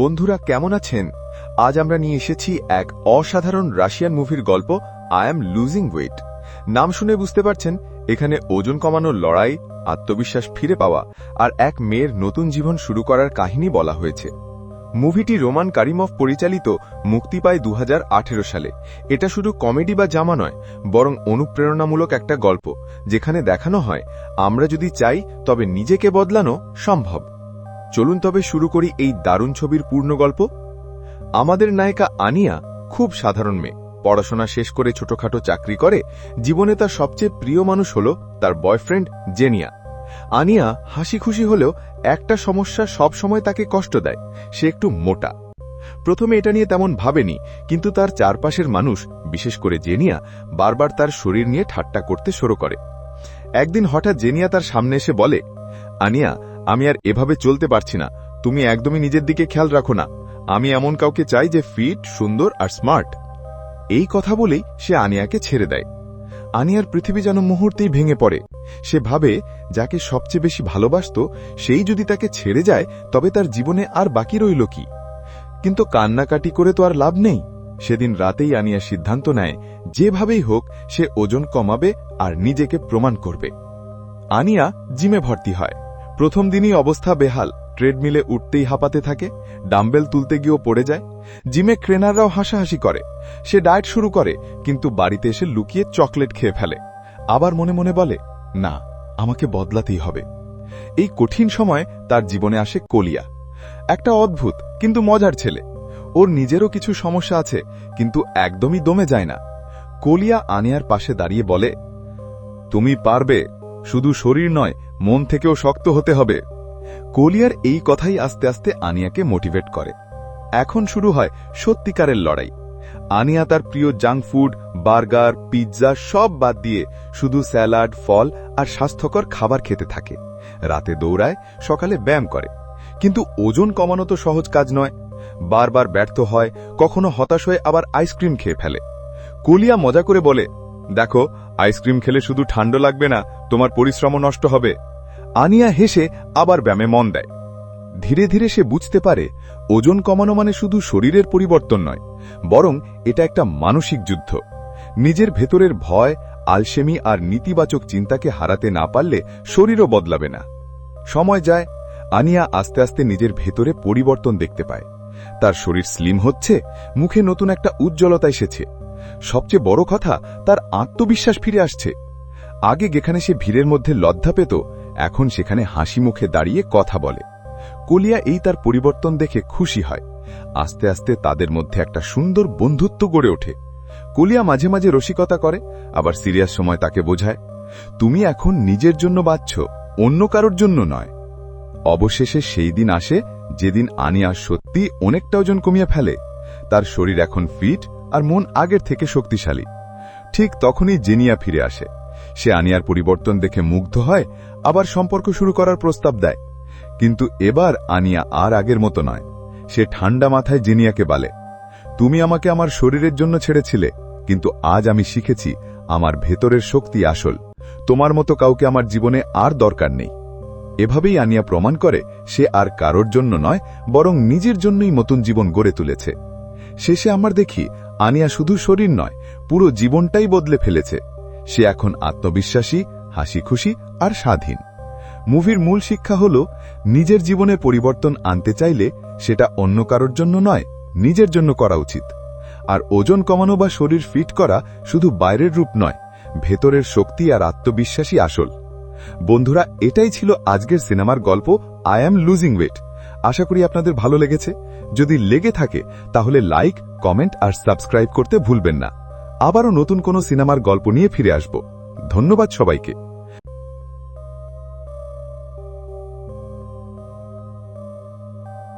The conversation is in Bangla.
বন্ধুরা, কেমন আছেন? আজ আমরা নিয়ে এসেছি এক অসাধারণ রাশিয়ান মুভির গল্প আই এম লুজিং ওয়েট নাম শুনে বুঝতে পারছেন, এখানে ওজন কমানোর লড়াই, আত্মবিশ্বাস ফিরে পাওয়া আর এক মেয়ের নতুন জীবন শুরু করার কাহিনী বলা হয়েছে। মুভিটি রোমান কারিমফ পরিচালিত মুক্তি পায় দু হাজার আঠেরো সালে। এটা শুধু কমেডি বা জামা নয়, বরং অনুপ্রেরণামূলক একটা গল্প, যেখানে দেখানো হয়, আমরা যদি চাই, তবে নিজেকে বদলানো সম্ভব। চলুন তবে শুরু করি এই দারুণ ছবির পূর্ণ গল্প। আমাদের নায়িকা আনিয়া খুব সাধারণ মেয়ে। পড়াশোনা শেষ করে ছোটখাটো চাকরি করে। জীবনে তার সবচেয়ে প্রিয় মানুষ হল তার বয়ফ্রেন্ড জেনিয়া। আনিয়া হাসি খুশি হলেও একটা সমস্যা সব সময় তাকে কষ্ট দেয়। সে একটু মোটা। প্রথমে এটা নিয়ে তেমন ভাবেনি, কিন্তু তার চারপাশের মানুষ, বিশেষ করে জেনিয়া, বারবার তার শরীর নিয়ে ঠাট্টা করতে শুরু করে। একদিন হঠাৎ জেনিয়া তার সামনে এসে বলে, আনিয়া আমি আর এভাবে চলতে পারছি না। তুমি একদমই নিজের দিকে খেয়াল রাখো না। আমি এমন কাউকে চাই যে ফিট, সুন্দর আর স্মার্ট। এই কথা বলেই সে আনিয়াকে ছেড়ে দেয়। আনিয়ার পৃথিবী যেন মুহূর্তেই ভেঙে পড়ে। সে ভাবে, যাকে সবচেয়ে বেশি ভালোবাসত, সেই যদি তাকে ছেড়ে যায়, তবে তার জীবনে আর বাকি রইল কি? কিন্তু কান্নাকাটি করে তো আর লাভ নেই। সেদিন রাতেই আনিয়া সিদ্ধান্ত নেয়, যেভাবেই হোক, সে ওজন কমাবে আর নিজেকে প্রমাণ করবে। আনিয়া জিমে ভর্তি হয়। প্রথম দিনই অবস্থা বেহাল। ট্রেডমিলে উঠতেই হাঁপাতে থাকে, ডাম্বেল তুলতে গিয়েও পড়ে যায়। জিমে ক্রেনাররাও হাসাহাসি করে। সে ডায়েট শুরু করে, কিন্তু বাড়িতে এসে লুকিয়ে চকলেট খেয়ে ফেলে। আবার মনে মনে বলে, না, আমাকে বদলাতেই হবে। এই কঠিন সময় তার জীবনে আসে কলিয়া। একটা অদ্ভুত, কিন্তু মজার ছেলে। ওর নিজেরও কিছু সমস্যা আছে, কিন্তু একদমই দমে যায় না। কলিয়া আনিয়ার পাশে দাঁড়িয়ে বলে, তুমি পারবে শুধু শরীর নয়, মন থেকেও শক্ত হতে হবে। কলিয়ার এই কথাই আস্তে আস্তে আনিয়াকে মোটিভেট করে। এখন শুরু হয় সত্যিকারের লড়াই। আনিয়া তার প্রিয় জাঙ্ক ফুড, বার্গার, পিৎজা সব বাদ দিয়ে শুধু স্যালাড, ফল আর স্বাস্থ্যকর খাবার খেতে থাকে। রাতে দৌড়ায়, সকালে ব্যায়াম করে। কিন্তু ওজন কমানো তো সহজ কাজ নয়। বারবার ব্যর্থ হয়, কখনো হতাশ হয়ে আবার আইসক্রিম খেয়ে ফেলে। কলিয়া মজা করে বলে দেখো, আইসক্রিম খেলে শুধু ঠান্ডা লাগবে না, তোমার পরিশ্রমও নষ্ট হবে। আনিয়া হেসে আবার ব্যায়ামে মন দেয়। ধীরে ধীরে সে বুঝতে পারে, ওজন কমানো মানে শুধু শরীরের পরিবর্তন নয়, বরং এটা একটা মানসিক যুদ্ধ। নিজের ভেতরের ভয়, আলসেমি আর নেতিবাচক চিন্তাকে হারাতে না পারলে শরীরও বদলাবে না। সময় যায়, আনিয়া আস্তে আস্তে নিজের ভেতরে পরিবর্তন দেখতে পায়। তার শরীর স্লিম হচ্ছে, মুখে নতুন একটা উজ্জ্বলতা এসেছে। সবচেয়ে বড় কথা, তার আত্মবিশ্বাস ফিরে আসছে। আগে যেখানে সে ভিড়ের মধ্যে লজ্জা পেত, এখন সেখানে হাসি মুখে দাঁড়িয়ে কথা বলে। কলিয়া এই তার পরিবর্তন দেখে খুশি হয়। আস্তে আস্তে তাদের মধ্যে একটা সুন্দর বন্ধুত্ব গড়ে ওঠে। কলিয়া মাঝে মাঝে রসিকতা করে, আবার সিরিয়াস সময় তাকে বোঝায়, তুমি এখন নিজের জন্য বাঁচছ, অন্য কারোর জন্য নয়। অবশেষে সেই দিন আসে, যেদিন আনিয়া সত্যি অনেকটা ওজন কমিয়ে ফেলে। তার শরীর এখন ফিট আর মন আগের থেকে শক্তিশালী। ঠিক তখনই জেনিয়া ফিরে আসে। সে আনিয়ার পরিবর্তন দেখে মুগ্ধ হয়, আবার সম্পর্ক শুরু করার প্রস্তাব দেয়। কিন্তু এবার আনিয়া আর আগের মতো নয়। সে ঠান্ডা মাথায় জেনিয়াকে বলে, তুমি আমাকে আমার শরীরের জন্য ছেড়েছিলে, কিন্তু আজ আমি শিখেছি আমার ভেতরের শক্তি আসল। তোমার মতো কাউকে আমার জীবনে আর দরকার নেই। এভাবেই আনিয়া প্রমাণ করে সে আর কারোর জন্য নয়, বরং নিজের জন্যই নতুন জীবন গড়ে তুলেছে। শেষে আমার দেখি আনিয়া শুধু শরীর নয়, পুরো জীবনটাই বদলে ফেলেছে। সে এখন আত্মবিশ্বাসী হাসি খুশি আর স্বাধীন। মুভির মূল শিক্ষা হল, নিজের জীবনে পরিবর্তন আনতে চাইলে সেটা অন্য কারোর জন্য নয়, নিজের জন্য করা উচিত। আর ওজন কমানো বা শরীর ফিট করা শুধু বাইরের রূপ নয়, ভেতরের শক্তি আর আত্মবিশ্বাসী আসল। বন্ধুরা, এটাই ছিল আজকের সিনেমার গল্প, আই অ্যাম লুজিং ওয়েট। আশা করি আপনাদের ভালো লেগেছে। যদি লেগে থাকে, তাহলে লাইক, কমেন্ট আর সাবস্ক্রাইব করতে ভুলবেন না। আবারও নতুন কোনো সিনেমার গল্প নিয়ে ফিরে আসব। ধন্যবাদ সবাইকে।